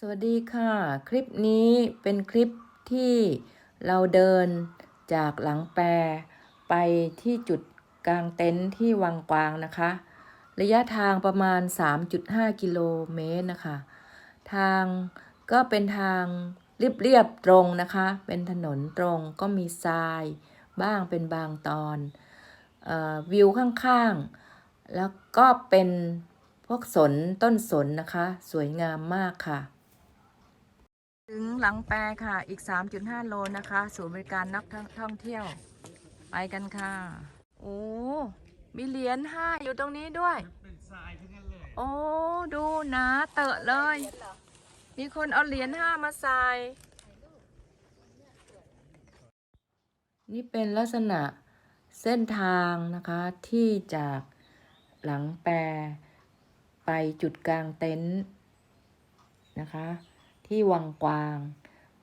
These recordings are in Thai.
สวัสดีค่ะ คลิปนี้เป็นคลิปที่เราเดินจากหลังแปรไปที่จุดกลางเต็นท์ที่วังกวางนะคะ ระยะทางประมาณ 3.5 กิโลเมตรนะคะ ทางก็เป็นทางเรียบๆตรงนะคะ เป็นถนนตรงก็มีทรายบ้างเป็นบางตอนออวิวข้างๆ แล้วก็เป็นพวกสนต้นสนนะคะ สวยงามมากค่ะ ถึงหลังแปรค่ะ อีก 3.5 โลนะคะ ศูนย์บริการนักท่องเที่ยว ไปกันค่ะ โอ้ มีเหรียญห้าอยู่ตรงนี้ด้วยเป็นทรายทั้งนั้นเลยโอ้ ดูหนาเตอะเลย มีคนเอาเหรียญห้ามาใส่ นี่เป็นลักษณะเส้นทางนะคะที่จากหลังแปรไปจุดกลางเต็นท์นะคะ ที่วังกวาง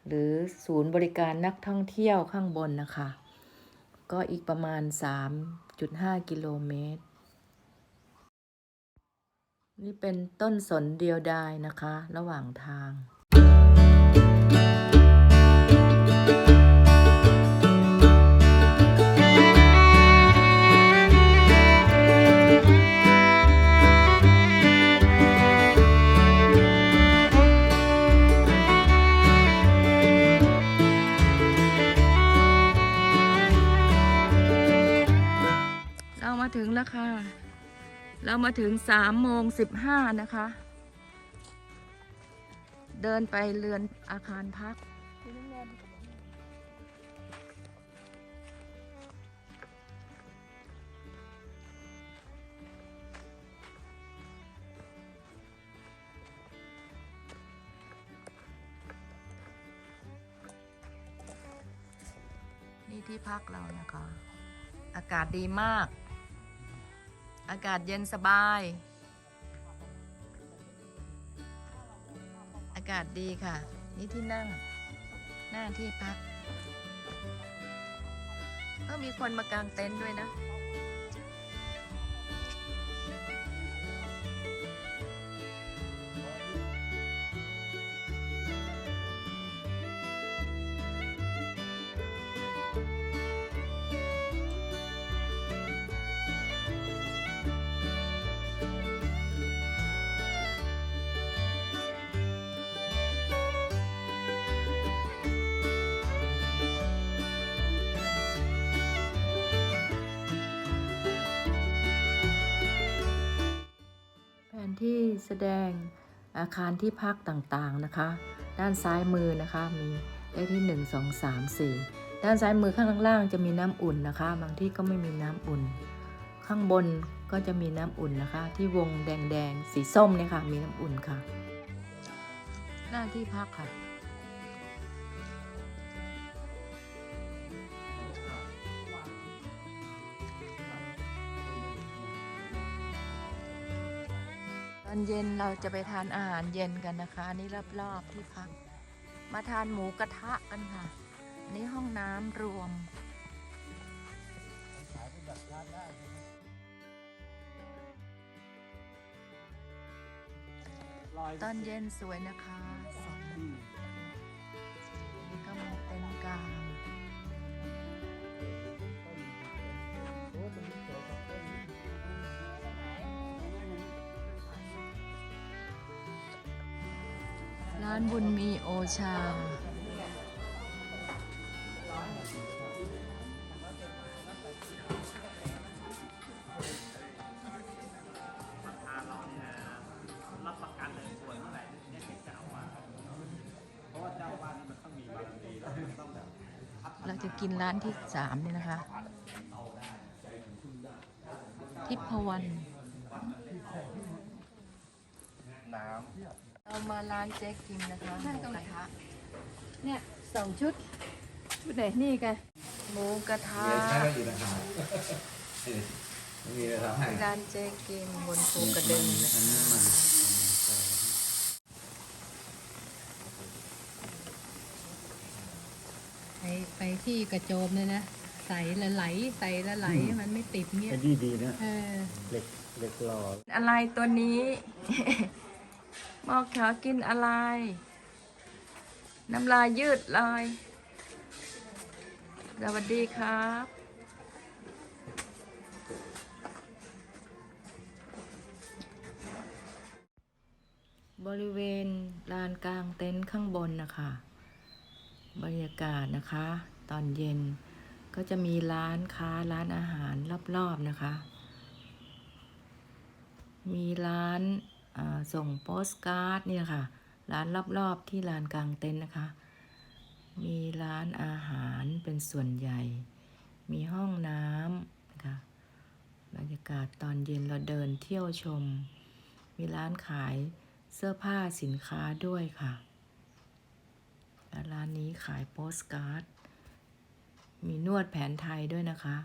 หรือศูนย์บริการนักท่องเที่ยวข้างบนนะคะ ก็อีกประมาณ 3.5 กิโลเมตร นี่เป็นต้นสนเดียวดายนะคะ ระหว่างทางเร ค่ะ เรามาถึงสามโมงสิบห้านะคะ เดินไปเรือนอาคารพัก นี่ที่พักเรานะคะ อากาศดีมาก อากาศเย็นสบาย อากาศดีค่ะ นี่ที่นั่ง หน้าที่พักก็มีคนมากางเต็นท์ด้วยนะ ที่แสดงอาคารที่พักต่างๆนะคะ ด้านซ้ายมือนะคะมีเลขที่ 1 2 3 4 ด้านซ้ายมือข้างล่างจะมีน้ำอุ่นนะคะ บางที่ก็ไม่มีน้ำอุ่น ข้างบนก็จะมีน้ำอุ่นนะคะ ที่วงแดงๆสีส้มเนี่ยค่ะมีน้ำอุ่นค่ะ หน้าที่พักค่ะ อนเย็นเราจะไปทานอาหารเย็นกันนะคะอันนี่รอบๆที่พัก มาทานหมูกระทะกันค่ะ อันนี่ห้องน้ำรวมลอยตอนเย็นสวยนะคะสองนี่ก็มีเต็นท์กลางานบุญมีโอชา รับประกันเลยส่วนเมื่อไหร่เนี่ยเป็นเจ้าอาวาสเพราะว่าเจ้าอาวาสนี่มันต้องมีบารมีแล้วมันต้องแบบเราจะกินร้านที่สามนี่นะคะ ทิพวรรณน้ำ เรามาร้านเจ๊กิมนะคะนั่งตรงไหนคะ เนี่ยสองชุดชุดไหนนี่กัน หมูกระทะมีใช้ก็อยู่นะครับมีอะไรทำให้ร้านเจ๊กิมบนภูกระดึงนะอันนี้คะมันไปไปที่กระโจมเนี่ยนะ ใส่ละไหลใส่ละไหลมันไม่ติดเงี้ยเป็นดีดีนะ เออเหล็กเหล็กหล่ออะไรตัวนี้ห มอกขาวกินอะไร น้ำลายยืดลายสวัสดีครับบริเวณลานกลางเต็นท์ข้างบนนะคะ บรรยากาศนะคะ ตอนเย็นก็จะมีร้านค้าร้านอาหารรอบๆนะคะ มีร้าน ส่งโปสการ์ดเนี่ยค่ะ ร้านรอบๆที่ลานกลางเต็นท์นะคะ มีร้านอาหารเป็นส่วนใหญ่ มีห้องน้ำนะคะบรรยากาศตอนเย็นเราเดินเที่ยวชม มีร้านขายเสื้อผ้าสินค้าด้วยค่ะและร้านนี้ขายโปสการ์ด มีนวดแผนไทยด้วยนะคะ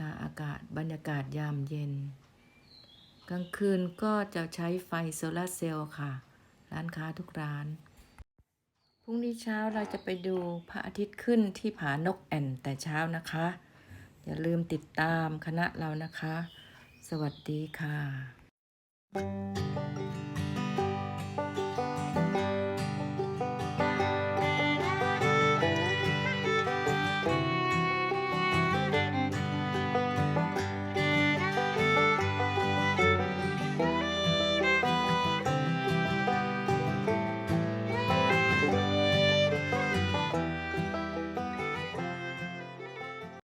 คะอากาศบรรยากาศยามเย็น กลางคืนก็จะใช้ไฟโซลาร์เซลล์ค่ะ ร้านค้าทุกร้าน พรุ่งนี้เช้าเราจะไปดูพระอาทิตย์ขึ้นที่ผานกแอ่นแต่เช้านะคะ อย่าลืมติดตามคณะเรานะคะ สวัสดีค่ะ